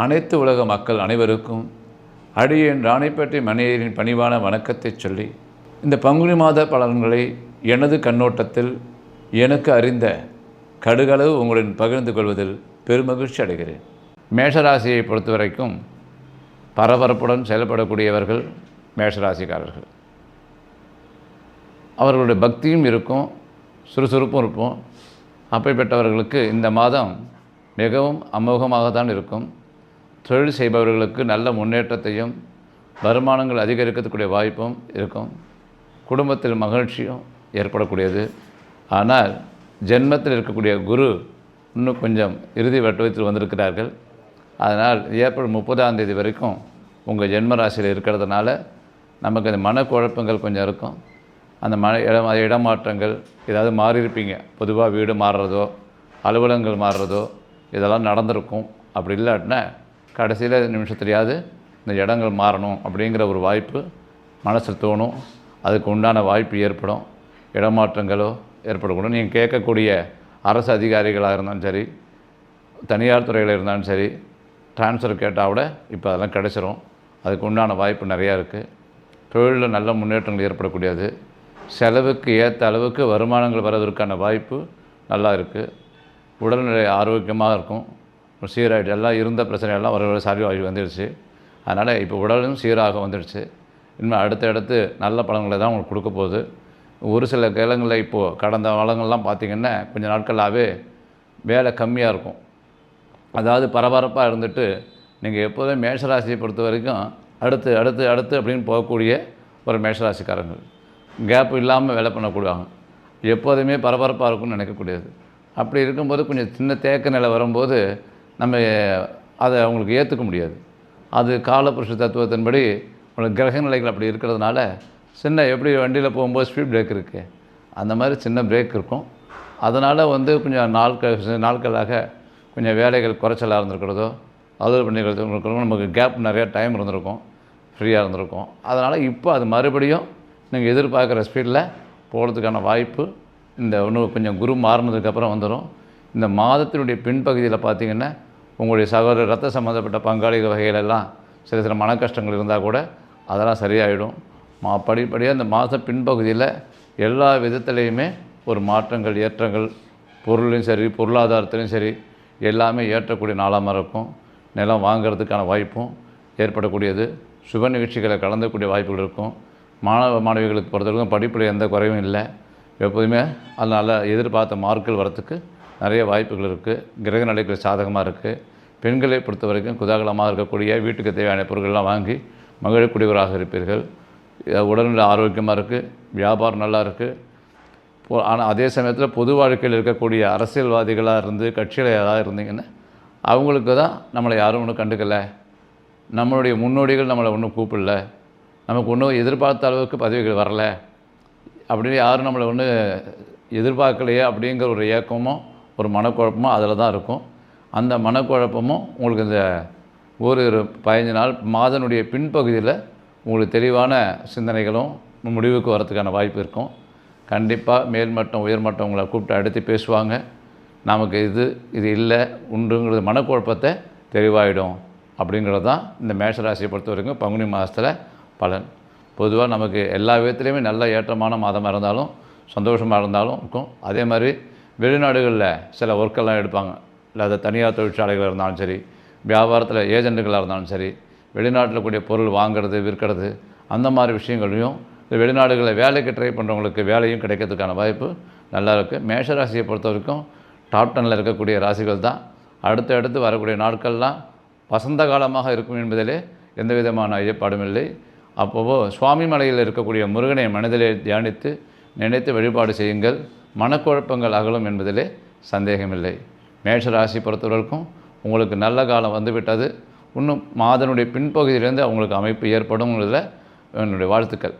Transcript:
அனைத்து உலக மக்கள் அனைவருக்கும் அடியேன் ராணிப்பேட்டை மணியரின் பணிவான வணக்கத்தை சொல்லி இந்த பங்குனி மாத பலன்களை எனது கண்ணோட்டத்தில் எனக்கு அறிந்த கடுகளவு உங்களுடன் பகிர்ந்து கொள்வதில் பெருமகிழ்ச்சி அடைகிறேன். மேஷராசியை பொறுத்த வரைக்கும் பரபரப்புடன் செயல்படக்கூடியவர்கள் மேஷராசிக்காரர்கள். அவர்களுடைய பக்தியும் இருக்கும் சுறுசுறுப்பும் இருக்கும். அப்படிப்பட்டவர்களுக்கு இந்த மாதம் மிகவும் அமோகமாக தான் இருக்கும். தொழில் செய்பவர்களுக்கு நல்ல முன்னேற்றத்தையும் வருமானங்கள் அதிகரிக்கக்கூடிய வாய்ப்பும் இருக்கும். குடும்பத்தில் மகிழ்ச்சியும் ஏற்படக்கூடியது. ஆனால் ஜென்மத்தில் இருக்கக்கூடிய குரு இன்னும் கொஞ்சம் இறுதி வட்டத்தில் வந்திருக்கிறார்கள். அதனால் ஏப்ரல் முப்பதாம் தேதி வரைக்கும் உங்கள் ஜென்ம ராசியில் இருக்கிறதுனால நமக்கு அந்த மனக்குழப்பங்கள் கொஞ்சம் இருக்கும். அந்த மன இடம் இடமாற்றங்கள் ஏதாவது மாறியிருப்பீங்க. பொதுவாக வீடு மாறுறதோ அலுவலகங்கள் மாறுறதோ இதெல்லாம் நடந்திருக்கும். அப்படி இல்லாட்டினா கடைசியில் நிமிஷத்துலையாவது இந்த இடங்கள் மாறணும் அப்படிங்கிற ஒரு வாய்ப்பு மனசில் தோணும். அதுக்கு உண்டான வாய்ப்பு ஏற்படும். இடமாற்றங்களோ ஏற்படக்கூடும். நீங்கள் கேட்கக்கூடிய அரசு அதிகாரிகளாக இருந்தாலும் சரி தனியார் துறையில் இருந்தாலும் சரி ட்ரான்ஸ்ஃபர் கேட்டால் கூட இப்போ அதெல்லாம் கிடைச்சிரும். அதுக்கு உண்டான வாய்ப்பு நிறையா இருக்குது தொழிலில் நல்ல முன்னேற்றங்கள் ஏற்படக்கூடியது. செலவுக்கு ஏற்ற அளவுக்கு வருமானங்கள் வர்றதற்கான வாய்ப்பு நல்லா இருக்குது உடல்நிலை ஆரோக்கியமாக இருக்கும். சீராகிட்டு எல்லாம் இருந்த பிரச்சனையெல்லாம் வர சரி ஆகி வந்துடுச்சு. அதனால் இப்போ உடலும் சீராக வந்துடுச்சு. இன்னும் அடுத்தடுத்து நல்ல பழங்களை தான் உங்களுக்கு கொடுக்க போகுது. ஒரு சில கிழங்குல இப்போது கடந்த வளங்கள்லாம் பார்த்திங்கன்னா கொஞ்சம் நாட்களாகவே வேலை கம்மியாக இருக்கும். அதாவது பரபரப்பாக இருந்துட்டு நீங்கள் எப்போதும் மேஷராசியை பொறுத்த வரைக்கும் அடுத்து அடுத்து அடுத்து அப்படின்னு போகக்கூடிய ஒரு மேஷராசிக்காரங்கள் கேப் இல்லாமல் வேலை பண்ணக்கூடியவங்க. எப்போதுமே பரபரப்பாக இருக்கும்னு நினைக்கக்கூடியது. அப்படி இருக்கும்போது கொஞ்சம் சின்ன தேக்க நிலை வரும்போது நம்ம அதை அவங்களுக்கு ஏற்றுக்க முடியாது. அது காலபுருஷ தத்துவத்தின்படி உங்களுக்கு கிரக நிலைகள் அப்படி இருக்கிறதுனால சின்ன எப்படி வண்டியில் போகும்போது ஸ்பீட் பிரேக் இருக்குது அந்த மாதிரி சின்ன பிரேக் இருக்கும். அதனால் வந்து கொஞ்சம் நாட்கள் நாட்களாக கொஞ்சம் வேலைகள் குறைச்சலாக இருந்திருக்கிறதோ அலுவல் பணிகள் இருக்கிறதோ நமக்கு கேப் நிறையா டைம் இருந்திருக்கும். ஃப்ரீயாக இருந்திருக்கும். அதனால் இப்போ அது மறுபடியும் நீங்கள் எதிர்பார்க்குற ஸ்பீடில் போகிறதுக்கான வாய்ப்பு இந்த இன்னும் கொஞ்சம் குரு மாறினதுக்கப்புறம் வந்துடும் இந்த மாதத்தினுடைய பின்பகுதியில் பார்த்தீங்கன்னா உங்களுடைய சகோதர ரத்த சம்மந்தப்பட்ட பங்காளிகள் வகையிலெல்லாம் சில சில மன கஷ்டங்கள் இருந்தால் கூட அதெல்லாம் சரியாயிடும். மா படிப்படியாக இந்த மாத பின்பகுதியில் எல்லா விதத்துலேயுமே ஒரு மாற்றங்கள் ஏற்றங்கள் பொருளையும் சரி பொருளாதாரத்திலையும் சரி எல்லாமே ஏற்றக்கூடிய நாளாக இருக்கும். நிலம் வாங்கிறதுக்கான வாய்ப்பும் ஏற்படக்கூடியது. சுப நிகழ்ச்சிகளை கலந்தக்கூடிய வாய்ப்புகள் இருக்கும். மாணவ மாணவிகளுக்கு பொறுத்தவரைக்கும் படிப்பில் எந்த குறையும் இல்லை. எப்போதுமே அதனால் எதிர்பார்த்த மார்க்குகள் வரத்துக்கு நிறைய வாய்ப்புகள் இருக்குது கிரக நிலைகள் சாதகமாக இருக்குது பெண்களை பொறுத்த வரைக்கும் குதாகலமாக இருக்கக்கூடிய வீட்டுக்கு தேவையான பொருட்கள்லாம் வாங்கி மகிழக்கூடியவராக இருப்பீர்கள். உடல்நிலை ஆரோக்கியமாக இருக்குது வியாபாரம் நல்லா இருக்குது ஆனால் அதே சமயத்தில் பொது வாழ்க்கையில் இருக்கக்கூடிய அரசியல்வாதிகளாக இருந்து கட்சியில் ஏதாவது இருந்தீங்கன்னா அவங்களுக்கு தான் நம்மளை யாரும் ஒன்றும் கண்டுக்கலை. நம்மளுடைய முன்னோடிகள் நம்மளை ஒன்றும் கூப்பிடல. நமக்கு ஒன்றும் எதிர்பார்த்த அளவுக்கு பதவிகள் வரலை. அப்படின்னு யாரும் நம்மளை ஒன்று எதிர்பார்க்கலையே அப்படிங்கிற ஒரு ஏக்கமும் ஒரு மனக்குழப்பமோ அதில் தான் இருக்கும். அந்த மனக்குழப்பமும் உங்களுக்கு இந்த ஒரு பதினஞ்சு நாள் மாதனுடைய பின்பகுதியில் உங்களுக்கு தெளிவான சிந்தனைகளும் முடிவுக்கு வரதுக்கான வாய்ப்பு இருக்கும். கண்டிப்பாக மேல்மட்டம் உயர்மட்டம் உங்களை கூப்பிட்டு அடுத்து பேசுவாங்க. நமக்கு இது இது இல்லை உண்டுங்கிறது மனக்குழப்பத்தை தெளிவாயிடும். அப்படிங்கிறது தான் இந்த மேஷராசியை பொறுத்த வரைக்கும் பங்குனி மாதத்தில் பலன். பொதுவாக நமக்கு எல்லா விதத்துலேயுமே நல்ல ஏற்றமான மாதமாக இருந்தாலும் சந்தோஷமாக இருந்தாலும் இருக்கும். அதே மாதிரி வெளிநாடுகளில் சில ஒர்க்கெல்லாம் எடுப்பாங்க. இல்லை அது தனியார் தொழிற்சாலைகள் இருந்தாலும் சரி வியாபாரத்தில் ஏஜென்ட்டுகளாக இருந்தாலும் சரி வெளிநாட்டில் கூடிய பொருள் வாங்குறது விற்கிறது அந்த மாதிரி விஷயங்களையும் இந்த வெளிநாடுகளில் வேலைக்கு ட்ரை பண்ணுறவங்களுக்கு வேலையும் கிடைக்கிறதுக்கான வாய்ப்பு நல்லா இருக்குது மேஷராசியை பொறுத்த வரைக்கும் டாப் டெனில் இருக்கக்கூடிய ராசிகள் தான். அடுத்து அடுத்து வரக்கூடிய நாட்கள்லாம் வசந்த காலமாக இருக்கும் என்பதிலே எந்த விதமான ஐயப்பாடும் இல்லை. அப்போவோ சுவாமி மலையில் இருக்கக்கூடிய முருகனை மனதிலே தியானித்து நினைத்து வழிபாடு செய்யுங்கள். மனக்குழப்பங்கள் அகலும் என்பதிலே சந்தேகமில்லை. மேஷராசி பொறுத்தவர்களுக்கும் உங்களுக்கு நல்ல காலம் வந்துவிட்டது. இன்னும் மாதனுடைய பின்பகுதியிலேருந்து அவங்களுக்கு அமைப்பு ஏற்படும் என்னுடைய வாழ்த்துக்கள்.